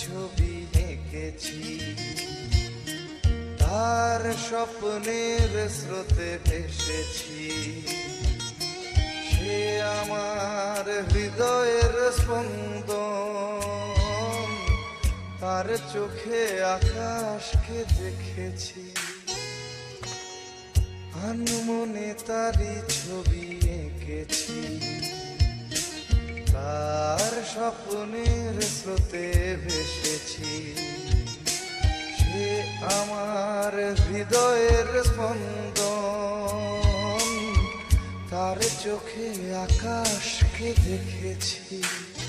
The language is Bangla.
ছবি তার স্বপ্নের স্রোতে ভেসেছি হৃদয়ের স্পন্দন, তার চোখে আকাশকে দেখেছি। আনমনে তারি ছবি এঁকেছি। তার স্বপ্নের স্রোতে ভেসেছি। সে আমার হৃদয়ের স্পন্দন, তার চোখে আকাশকে দেখেছি।